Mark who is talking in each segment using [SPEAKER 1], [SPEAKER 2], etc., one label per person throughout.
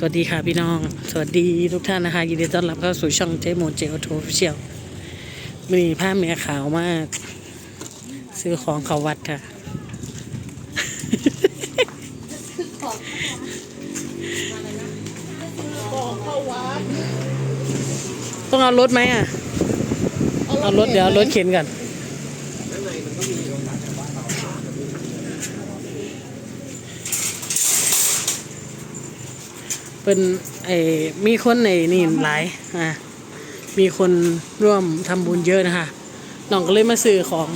[SPEAKER 1] สวัสดีค่ะพี่น้อง สวัสดีทุกท่านนะคะ ยินดีต้อนรับเข้าสู่ช่องเจโมเจโอโทเชียลมีผ้าเมียขาวมาก ซื้อของเขาวัดค่ะ ต้องเอารถไหมอะ เอารถเดี๋ยวเอารถเข็นก่อน เป็นไอ้มีคนในนี่หลายอะมีคนร่วมทำบุญเยอะนะคะน้องก็เลยมาซื้อของ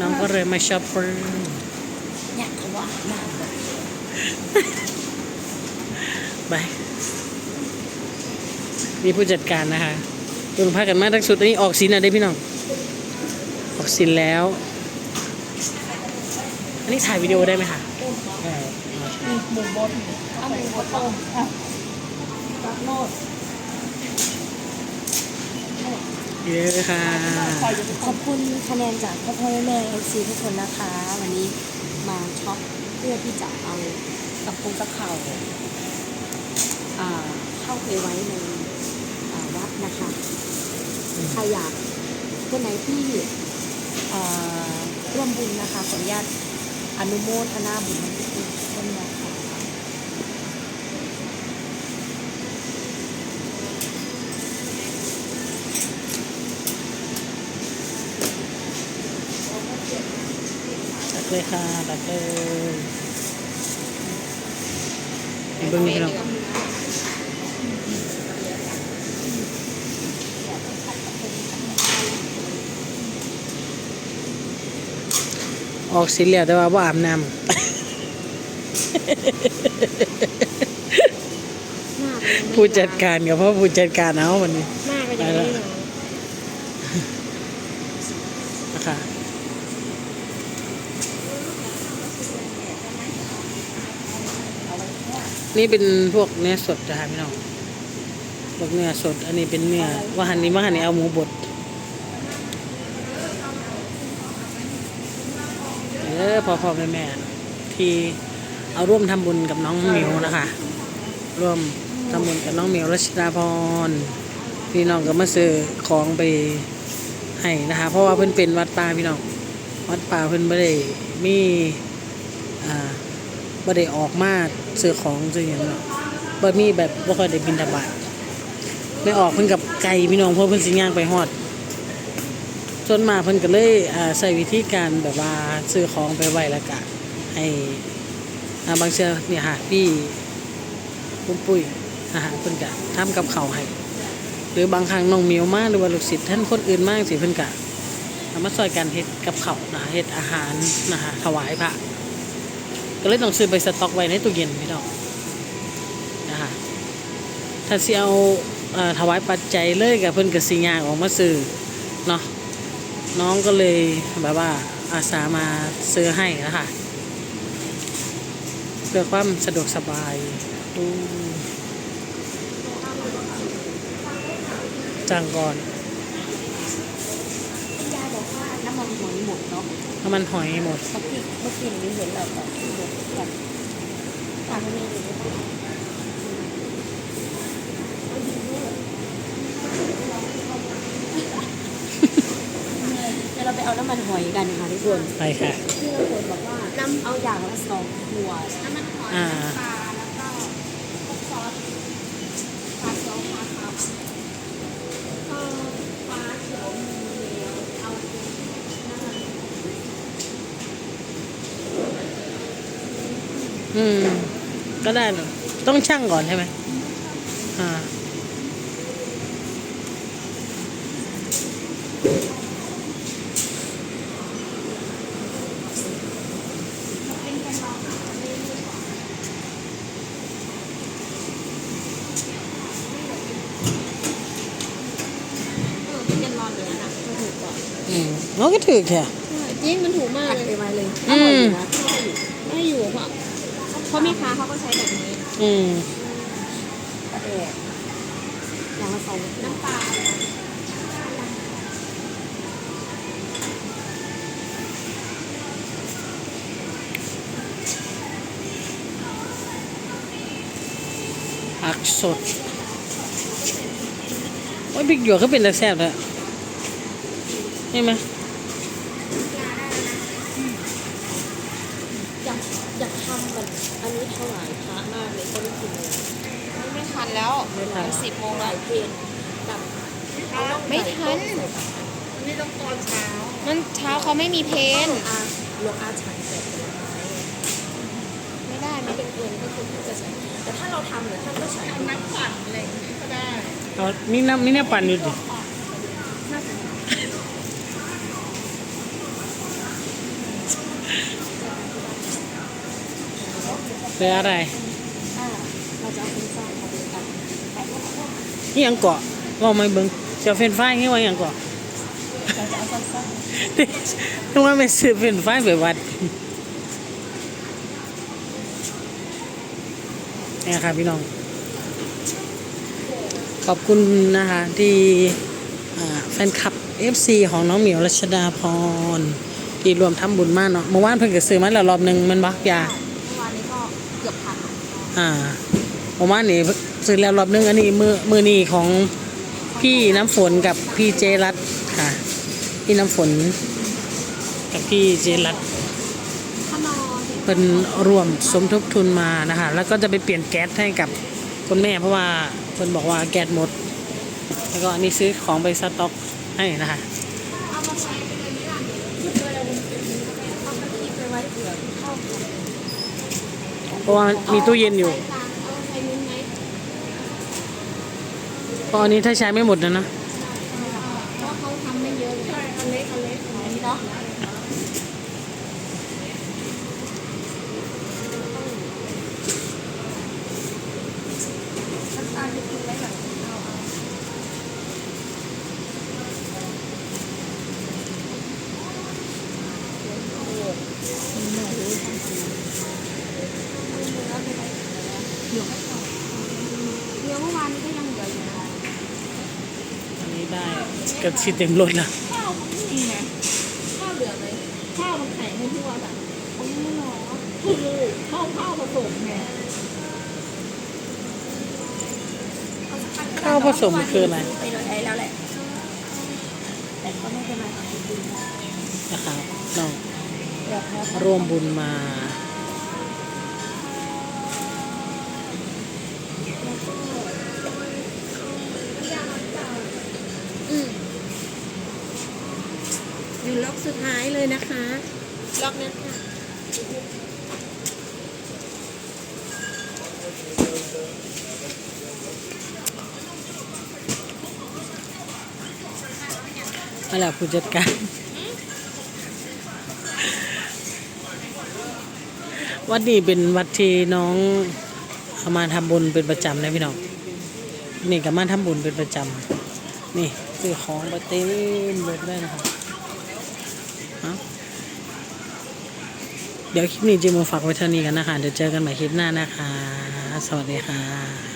[SPEAKER 1] น้องก็เลยมาช้อปปิ้ง
[SPEAKER 2] เนี่ยเขาว่า
[SPEAKER 1] ไปมีผู้จัดการนะคะเพิ่งพากันมาทั้งสุดอันนี้ออกสินอะได้พี่น้อง ออกสินแล้ว อันนี้ถ่ายวิดีโอได้ไหมคะ
[SPEAKER 2] หมูบดเอาหมูบดต้มอะรักโนด
[SPEAKER 1] เยอะค่ะ
[SPEAKER 2] ขอบคุณคะแนนจากพ่อพ่อแม่เอฟซีทุกคนนะคะ วันนี้มาช็อปเพื่อที่จะเอากระปุกกระเข่าเข้าไปไว้ในวัดนะคะ ใครอยากคนไหนที่ร่วมบุญนะคะขออนุญาตอนุโมทนาบุญทุกคนนะคะ
[SPEAKER 1] ตัก เลยค่ะตักเลยเบิ้งนี่พี่น้องออกสินแล้วแต่ว่าบ่อาบน้
[SPEAKER 2] หน้ามันำ
[SPEAKER 1] ผู้จัดการกับพ่อผู้จัดการเอาวันนี้
[SPEAKER 2] หน้าก็ยังไม่ได้
[SPEAKER 1] นะคะ นี่เป็นพวกเนื้อสดนะคะพี่น้องพวกเนื้อสด อันนี้เป็นเนื้อว่าหันนี้ว่าหันนี้เอาหมูบดเออพอพ่อแม่แม่ที่เอาร่วมทำบุญกับน้องหมิวนะคะ ร่วมทำบุญกับน้องหมิวรัชดาพรพี่น้องก็มาซื้อของไปให้นะคะ เพราะว่าเพิ่นเป็นวัดป่าพี่น้องวัดป่าเพิ่นไม่ได้มีอ่า บ่ได้ออกมาซื้อของซื้อหยังเนาะบ่มีแบบบ่ค่อยได้บินทบาทไม่ออกเพิ่นกับไก่พี่น้องเพราะเพิ่นสิย่างไปฮอดจนมาเพิ่นก็เลยอ่าใช้วิธีการแบบว่าซื้อของไปไว้แล้วก็ให้อ่าบางเชือเนี่ยค่ะพี่ปุ้มปุ้ยนะคะเพิ่นก็ทำกับเขาให้หรือบางครั้งน้องเมียวมาหรือว่าลูกศิษย์ท่านคนอื่นมากสิเพิ่นก็มาซอยกันเฮ็ดกับเขานะเฮ็ดอาหารนะคะถวายพระ ก็เลยต้องซื้อไปสต็อกไว้ในตู้เย็นพี่น้องนะคะถ้าสิเอาเอ่อถวายปัจจัยเลยกับเพิ่นก็สิย่างออกมาซื้อเนาะน้องก็เลยแบบว่าอาสามาซื้อให้นะคะเพื่อความสะดวกสบายอู้จ้างก่อน
[SPEAKER 2] ยายบอกว่าน้ำมันหอยหมดเนาะ
[SPEAKER 1] น้ำมันหอยหมด
[SPEAKER 2] เมื่อกี้เมื่อกี้นี้เห็นแบบแบบที่ห มดแบบตามไม่มีเลยเดี๋ยวเราไปเอาน้ำมันหอยกันค่ะทุกคน
[SPEAKER 1] ไปค่ะ
[SPEAKER 2] ที่เราคนบอกว่าน้ำเอาอย่างละสองขวดน้ำมันหอย
[SPEAKER 1] อ่า
[SPEAKER 2] ปลาแล้วก็พวกซอสปลาซอสปลาครับก็ปลาเขียวมีแล้วเอาน้ำมัน
[SPEAKER 1] อืม ก็ได้หรอกต้องชั่งก่อนใช่ไหมอ่า
[SPEAKER 2] เออเป็นกันรอนเลยนะมันถูกกว่า
[SPEAKER 1] อืมเราก็ถือแค่
[SPEAKER 2] จริงมันถูกมากเลยไปไว้เลย
[SPEAKER 1] อืม
[SPEAKER 2] ไม่อยู่ค่ะ พราะแม่ค้าเขาก็ใช้แบบนี้
[SPEAKER 1] อืม
[SPEAKER 2] เออย่างผสมน้ำปลา
[SPEAKER 1] ผักสดว่าบิ๊กหยวกก็เป็นอะไรแซ่บแล้ใช่ไหม
[SPEAKER 2] แล้
[SPEAKER 3] ว
[SPEAKER 1] ไม่ทัน
[SPEAKER 3] สิบโมง
[SPEAKER 2] ห
[SPEAKER 3] แล้
[SPEAKER 2] ลา
[SPEAKER 3] วย
[SPEAKER 2] เพลงกับเอาน่อง
[SPEAKER 3] ไม่ทัน
[SPEAKER 2] นี่ต้องตอนเช้า
[SPEAKER 3] มันเช้าเขาไม่มีเพน
[SPEAKER 2] อาหลวงอาฉันแต่ผลไม้
[SPEAKER 3] ไม่ได้
[SPEAKER 2] ไม่
[SPEAKER 3] ไม่
[SPEAKER 2] เป็นเอิญก็คือที่จะใช้แต่ถ้าเราทำเนี่ยท่านก็ใช้น้ำปั่นอะไรอย่างนี้ก็ได้
[SPEAKER 1] เอามีน้ำมีน้ำปั่นอยู่ดิเหลืออะไร
[SPEAKER 2] อ่าเราจะเอาเป็นไส้มาเป็นกัน
[SPEAKER 1] นี่ยังเกาะว่าไม่เบิ่งเจ้าเฟรนไฟรายนี่ว่ายังเกาะ
[SPEAKER 2] เราจะเอาไส้
[SPEAKER 1] นึกว่าไม่ซื้อเฟรนไฟรายไปวัดนี่ค่ะพี่น้อง ขอบคุณนะคะที่อ่าแฟนคลับ FC ของน้องเหมียวรัชดาพรที่รวมทำบุญมากเนาะเมื่อวานเพิ่งจะซื้อมาแล้วรอบหนึ่งมันบักยา
[SPEAKER 2] เมื่อวานนี้ก็เกือบพัน
[SPEAKER 1] อ่าเมื่อวานนี่ ซื้อแล้วรอบหนึงอันนี้มือมือนี่ของพี่น้ำฝนกับพี่เจรัตค่ะ พี่น้ำฝน กับพี่เจรัตเป็นรวมสมทบทุนมานะคะ แล้วก็จะไปเปลี่ยนแก๊สให้กับคุณแม่เพราะว่าเพิ่นบอกว่าแก๊สหมด แล้วก็อันนี้ซื้อของไปสต็อกให้นะคะ
[SPEAKER 2] เอามาใช้ไปเลยไม่ได้เดี๋ยวเวลาวันเป็นเอากะทิไปไว้เผื่อเข้ากัน
[SPEAKER 1] เพราะว่ามีตู้เย็นอยู่
[SPEAKER 2] ใส่จานเอาใส่มิ้นท์ไหม
[SPEAKER 1] เพราะอันนี้ถ้าใช้ไม่หมดนะนะ
[SPEAKER 2] เพราะเขาทำไม่เยอะเลยอันเล็กอันเล็กอันนี้เนาะเดี๋ยวเมื่อวานก็ยังเหลืออยู่นะ
[SPEAKER 1] อันนี้ได้เกือบชิดเต็มรถละ
[SPEAKER 2] ข้าวมันไม่ไงข้าวเหลือไหมข้าวมันแข็งไม่ทั่วแบบอ๋อเหรอคือข้าวข้าวผสมไง
[SPEAKER 1] ข้าวผสมคืออะไร
[SPEAKER 2] ไปเลยไอ้แล้วแหละแต่ก็ไม่เป็นไรค่ะจริงๆนะ
[SPEAKER 1] ครับน้องร่วมบุญมา
[SPEAKER 2] สุดท้ายเลยนะคะล็อกนั้นค่ะ
[SPEAKER 1] นั่นแหละผู้จัดการวัดนี้เป็นวัดที่น้องเอามาทำบุญเป็นประจำนะพี่น้องนี่ก็มาทำบุญเป็นประจำนี่ซื้อของไปเต็มรถได้นะครับ เดี๋ยวคลิปนี้จะมาฝากไว้เท่านี้กันนะคะ เดี๋ยวเจอกันใหม่คลิปหน้านะคะ สวัสดีค่ะ